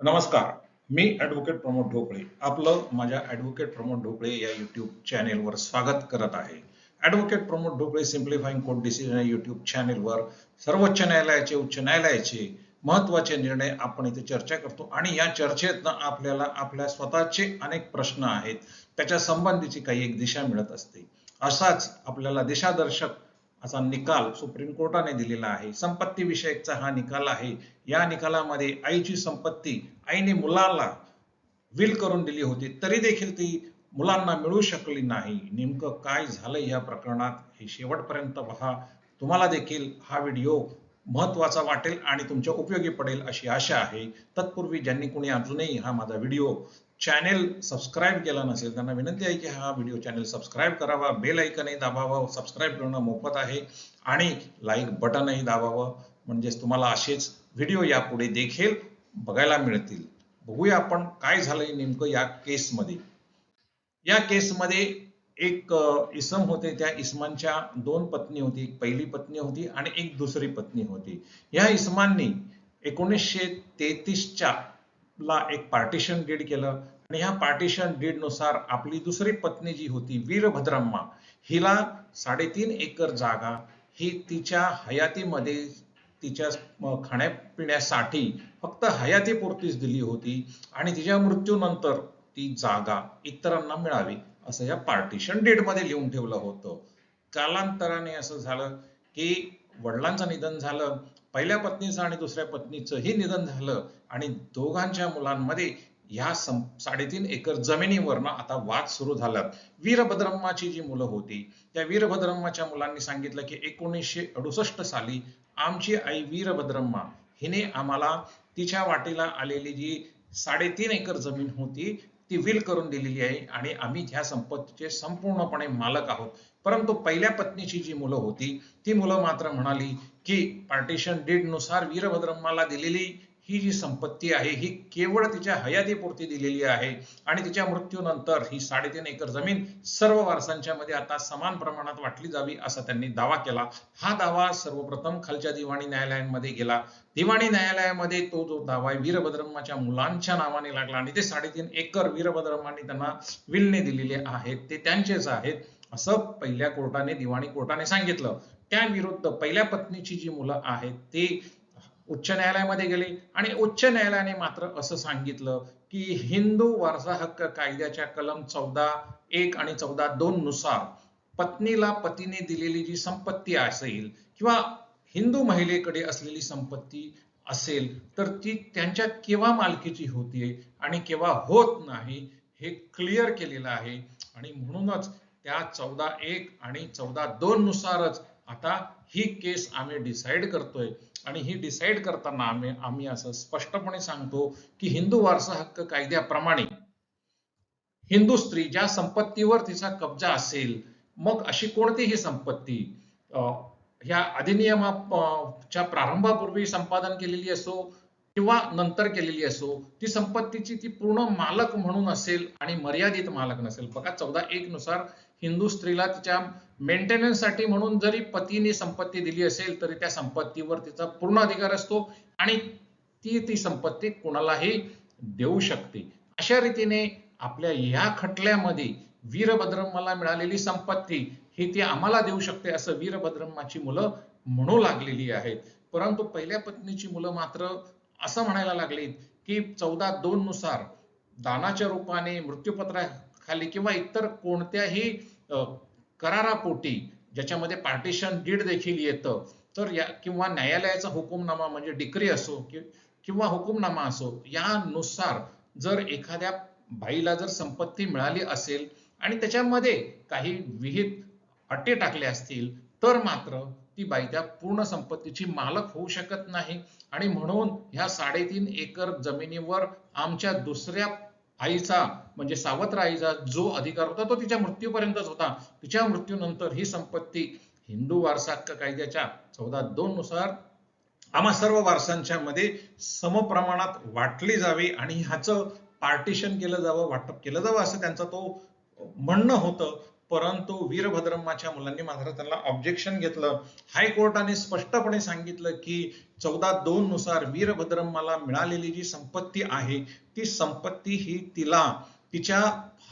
नमस्कार मी ॲडव्होकेट प्रमोद ढोकळे. आपलं माझ्या ॲडव्होकेट प्रमोद ढोकळे या युट्यूब चॅनेलवर स्वागत करत आहे. Advocate Pramod Dhokale simplifying court decision या युट्यूब चॅनेलवर सर्वोच्च न्यायालयाचे उच्च न्यायालयाचे महत्त्वाचे निर्णय आपण इथे चर्चा करतो आणि या चर्चेतनं आपल्याला आपल्या स्वतःचे अनेक प्रश्न आहेत. त्याच्या संबंधीची काही एक दिशा मिळत असते. असाच आपल्याला दिशादर्शक असा निकाल सुप्रीम कोर्टाने दिलेला आहे. संपत्ती विषयकचा हा निकाल आहे. या निकालामध्ये आईची संपत्ती आईने मुलाला विल करून दिली होती तरी देखील ती मुलांना मिळू शकली नाही. नेमकं काय झालं या प्रकरणात हे शेवटपर्यंत पहा तुम्हाला देखील हा व्हिडिओ महत्त्वाचा वाटेल आणि तुमच्या उपयोगी पडेल अशी आशा आहे. तत्पूर्वी ज्यांनी कोणी अजूनही हा माझा व्हिडिओ चॅनेल सबस्क्राईब केला नसेल त्यांना विनंती आहे की हा व्हिडिओ चॅनेल सबस्क्राईब करावा बेल ऐकनही दाबावं सबस्क्राईब करणं मोफत आहे आणि लाईक बटनही दाबावं. म्हणजेच तुम्हाला असेच व्हिडिओ यापुढे देखील बघायला मिळतील. बघूया आपण काय झालंय नेमकं या केसमध्ये या केसमध्ये एक इसम होते. त्या इसमांच्या दोन पत्नी होती एक पहिली पत्नी होती आणि एक दुसरी पत्नी होती. या इसमांनी एकोणीसशे तेहतीसच्या ला एक पार्टिशन डीड केलं. आणि ह्या पार्टिशन डीडनुसार आपली दुसरी पत्नी जी होती वीरभद्रम्मा हिला साडेतीन एकर जागा ही तिच्या हयातीमध्ये तिच्या खाण्यापिण्यासाठी फक्त हयातीपुरतीच दिली होती आणि तिच्या मृत्यूनंतर ती जागा इतरांना मिळावी असं या पार्टिशन डीडमध्ये लिहून ठेवलं होतं. कालांतराने असं झालं की वडिलांचं निधन झालं पहिल्या पत्नीचं आणि दुसऱ्या पत्नीचंही निधन झालं आणि दोघांच्या मुलांमध्ये ह्या सं- साडेतीन एकर जमिनीवरनं आता वाद सुरू झाला वीरभद्रम्माची जी मुलं होती त्या वीरभद्रम्माच्या मुलांनी सांगितलं की एकोणीसशे अडुसष्ट साली आमची आई वीरभद्रम्मा हिने आम्हाला तिच्या वाटेला आलेली जी साडेतीन एकर जमीन होती ती विल करून दिलेली आहे आणि आम्ही ह्या संपत्तीचे संपूर्णपणे मालक आहोत. परंतु पहिल्या पत्नीची जी मुलं होती ती मुलं मात्र म्हणाली की पार्टिशन डीडनुसार वीरभद्रम्माला दिलेली ही जी संपत्ती आहे ही केवळ तिच्या हयातीपुरती दिलेली आहे आणि तिच्या मृत्यूनंतर ही साडेतीन एकर जमीन सर्व वारसांच्या मध्ये आता समान प्रमाणात वाटली जावी असा त्यांनी दावा केला. हा दावा सर्वप्रथम खालच्या दिवाणी न्यायालयांमध्ये गेला. दिवाणी न्यायालयामध्ये तो जो दावा आहे वीरभद्रम्माच्या मुलांच्या नावाने लागला आणि ते साडेतीन एकर वीरभद्रम्मांनी त्यांना विलने दिलेले आहेत ते त्यांचेच आहेत असं पहिल्या कोर्टाने दिवाणी कोर्टाने सांगितलं. त्याविरुद्ध पहिल्या पत्नीची जी मुलं आहेत ते उच्च न्यायालयामध्ये गेले. आणि उच्च न्यायालयाने मात्र असं सांगितलं की हिंदू वारसा हक्क कायद्याच्या कलम चौदा एक आणि चौदा दोन नुसार पत्नीला पतीने दिलेली जी संपत्ती असेल किंवा हिंदू महिलेकडे असलेली संपत्ती असेल तर ती त्यांच्या केव्हा मालकीची होतीये आणि केव्हा होत नाही हे क्लिअर केलेलं आहे. आणि म्हणूनच त्या चौदा एक आणि चौदा दोन नुसारच आता ही केस आम्ही डिसाईड करतोय. आणि ही डिसाईड करताना आम्ही आम्ही असं स्पष्टपणे सांगतो की हिंदू वारसा हक्क कायद्याप्रमाणे हिंदू स्त्री ज्या संपत्तीवर तिचा कब्जा असेल मग अशी कोणतीही संपत्ती ह्या अधिनियमाच्या प्रारंभापूर्वी संपादन केलेली असो किंवा नंतर केलेली असो ती संपत्तीची ती पूर्ण मालक म्हणून असेल आणि मर्यादित मालक नसेल. बघा चौदा एक नुसार हिंदू स्त्रीला तिच्या मेंटेनन्ससाठी म्हणून जरी पतीने संपत्ती दिली असेल तरी त्या संपत्तीवर तिचा पूर्ण अधिकार असतो आणि ती ती संपत्ती कुणालाही देऊ शकते. अशा रीतीने आपल्या या खटल्यामध्ये वीरभद्रम्माला मिळालेली संपत्ती ही ती आम्हाला देऊ शकते असं वीरभद्रम्माची मुलं म्हणू लागलेली आहेत. परंतु पहिल्या पत्नीची मुलं मात्र असं म्हणायला लागलीत की चौदा दोन नुसार दानाच्या रूपाने मृत्यूपत्राखाली किंवा इतर कोणत्याही करारापोटी ज्याच्यामध्ये पार्टिशन डीड देखील येतं. तर या किंवा न्यायालयाचा हुकुमनामा म्हणजे डिक्री असो किंवा हुकुमनामा असो यानुसार जर एखाद्या बाईला जर संपत्ती मिळाली असेल आणि त्याच्यामध्ये काही विहित अटे टाकले असतील तर मात्र ती बाई त्या पूर्ण संपत्तीची मालक होऊ शकत नाही. आणि म्हणून ह्या साडेतीन एकर जमिनीवर आमच्या दुसऱ्या आईचा म्हणजे सावत्र आईचा जो अधिकार होता तो तिच्या मृत्यूपर्यंतच होता. तिच्या मृत्यूनंतर ही संपत्ती हिंदू वारसा हक्क कायद्याच्या चौदा दोन नुसार आम्हा सर्व वारसांच्या मध्ये समप्रमाणात वाटली जावी आणि ह्याचं पार्टिशन केलं जावं वाटप केलं जावं असं त्यांचा तो म्हणणं होतं. परंतु वीरभद्रम्माच्या मुलांनी मात्र त्यांना ऑब्जेक्शन घेतलं हायकोर्टाने स्पष्टपणे सांगितलं की चौदा दोन नुसार वीरभद्रम्माला मिळालेली जी संपत्ती आहे ती संपत्ती ही तिला तिच्या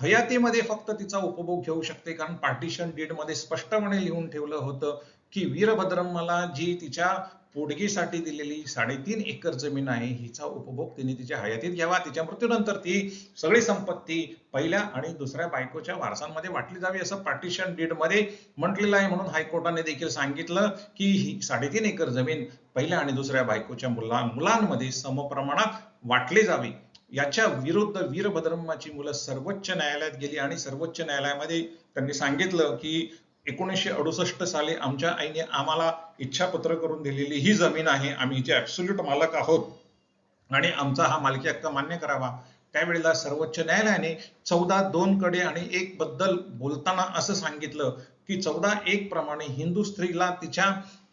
हयातीमध्ये फक्त तिचा उपभोग घेऊ शकते. कारण पार्टिशन डीडमध्ये स्पष्टपणे लिहून ठेवलं होतं की वीरभद्रम्माला जी तिच्या पोटगीसाठी दिलेली साडेतीन एकर जमीन आहे हिचा उपभोग तिने तिच्या हयातीत घ्यावा. तिच्या मृत्यूनंतर ती सगळी संपत्ती पहिल्या आणि दुसऱ्या बायकोच्या वारसांमध्ये वाटली जावी असं पार्टिशन डीडमध्ये म्हटलेलं आहे. म्हणून हायकोर्टाने देखील सांगितलं की ही साडेतीन एकर जमीन पहिल्या आणि दुसऱ्या बायकोच्या मुला मुलांमध्ये समप्रमाणात वाटली जावी. याच्या विरुद्ध वीरभद्रम्माची मुलं सर्वोच्च न्यायालयात गेली आणि सर्वोच्च न्यायालयामध्ये त्यांनी सांगितलं की एकोणीसशे अडुसष्ट साली आमच्या आईने आम्हाला इच्छापत्र करून दिलेली ही जमीन आहे. आम्ही हिचे ऍब्सोल्यूट मालक आहोत. आणि आमचा हा मालकी हक्क मान्य करावा. त्यावेळेला सर्वोच्च न्यायालयाने चौदा दोन कडे आणि एक बद्दल बोलताना असं सांगितलं की चौदा एक प्रमाणे हिंदू स्त्रीला तिच्या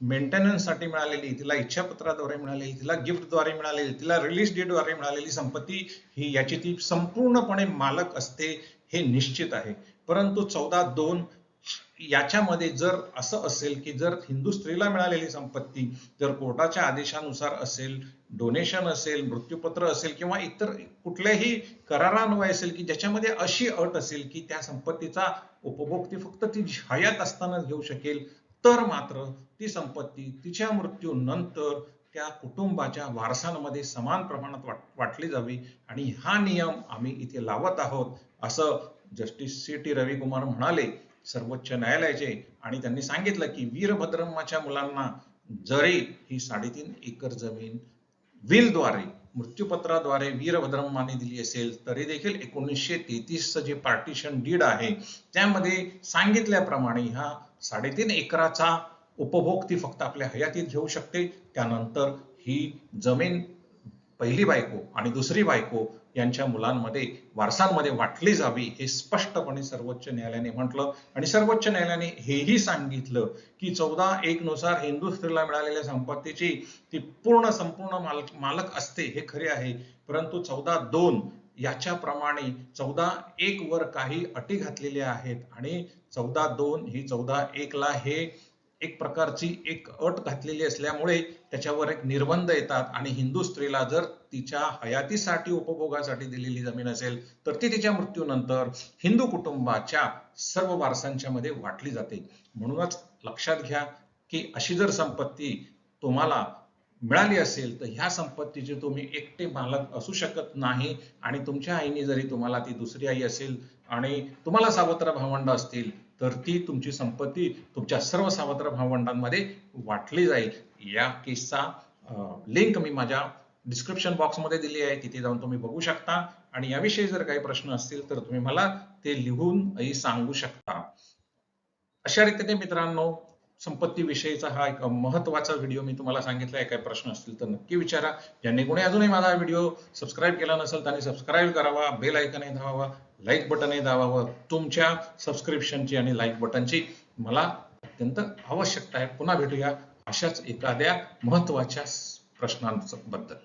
मेंटेनन्ससाठी मिळालेली तिला इच्छापत्राद्वारे मिळालेली तिला गिफ्टद्वारे मिळालेली तिला रिलीज डेटद्वारे मिळालेली संपत्ती ही याची ती संपूर्णपणे मालक असते हे निश्चित आहे. परंतु चौदा दोन याच्यामध्ये जर असं असेल की जर हिंदू स्त्रीला मिळालेली संपत्ती जर कोर्टाच्या आदेशानुसार असेल डोनेशन असेल मृत्यूपत्र असेल किंवा इतर कुठल्याही करारान्वय असेल की ज्याच्यामध्ये अशी अट असेल की त्या संपत्तीचा उपभोग ती फक्त ती हयात असतानाच घेऊ शकेल तर मात्र ती संपत्ती तिच्या मृत्यूनंतर त्या कुटुंबाच्या वारसांमध्ये समान प्रमाणात वाट वाटली जावी आणि हा नियम आम्ही इथे लावत आहोत असं जस्टिस सी टी रविकुमार म्हणाले. सर्वोच्च न्यायालयाचे आणि त्यांनी सांगितलं की वीरभद्रम्माच्या मुलांना जरी ही साडेतीन एकर जमीन विलद्वारे मृत्यूपत्राद्वारे वीरभद्रम्माने दिली असेल तरी देखील एकोणीसशे तेहतीसचं जे पार्टिशन डीड आहे त्यामध्ये सांगितल्याप्रमाणे हा साडेतीन एकराचा उपभोग ती फक्त आपल्या हयातीत घेऊ शकते. त्यानंतर ही जमीन पहिली बायको आणि दुसरी बायको यांच्या मुलांमध्ये वारसांमध्ये वाटली जावी हे स्पष्टपणे सर्वोच्च न्यायालयाने म्हटलं. आणि सर्वोच्च न्यायालयाने हेही सांगितलं की चौदा एक नुसार हिंदू स्त्रीला मिळालेल्या संपत्तीची ती पूर्ण संपूर्ण मालक मालक असते हे खरे आहे. परंतु चौदा दोन याच्याप्रमाणे चौदा एक वर काही अटी घातलेल्या आहेत. आणि चौदा दोन ही चौदा एकला हे एक प्रकारची एक अट घातलेली असल्यामुळे त्याच्यावर एक निर्बंध येतात. आणि हिंदू स्त्रीला जर तिच्या हयातीसाठी उपभोगासाठी दिलेली जमीन असेल तर ती तिच्या मृत्यूनंतर हिंदू कुटुंबाच्या सर्व वारसांच्या मध्ये वाटली जाते. म्हणूनच लक्षात घ्या की अशी जर संपत्ती तुम्हाला मिळाली असेल तर ह्या संपत्तीचे तुम्ही एकटे मालक असू शकत नाही. आणि तुमच्या आईने जरी तुम्हाला ती दुसरी आई असेल आणि तुम्हाला सावत्र भावंड असतील तर ती तुमची संपत्ती तुमच्या सर्व सावत्र भावंडांमध्ये वाटली जाईल. या केसचा लिंक मी माझ्या डिस्क्रिप्शन बॉक्समध्ये दिली आहे. तिथे जाऊन तुम्ही बघू शकता. आणि याविषयी जर काही प्रश्न असतील तर तुम्ही मला ते लिहून सांगू शकता. अशा रीतीने मित्रांनो संपत्ती विषयीचा हा एक महत्त्वाचा व्हिडिओ मी तुम्हाला सांगितला आहे काही प्रश्न असतील तर नक्की विचारा. ज्यांनी कोणी अजूनही माझा व्हिडिओ सबस्क्राईब केला नसेल त्यांनी सबस्क्राईब करावा बेल ऐकनही धावावा लाईक बटनही दाबावं. तुमच्या सबस्क्रिप्शनची आणि लाईक बटनची मला अत्यंत आवश्यकता आहे. पुन्हा भेटूया अशाच एखाद्या महत्त्वाच्या प्रश्नांबद्दल.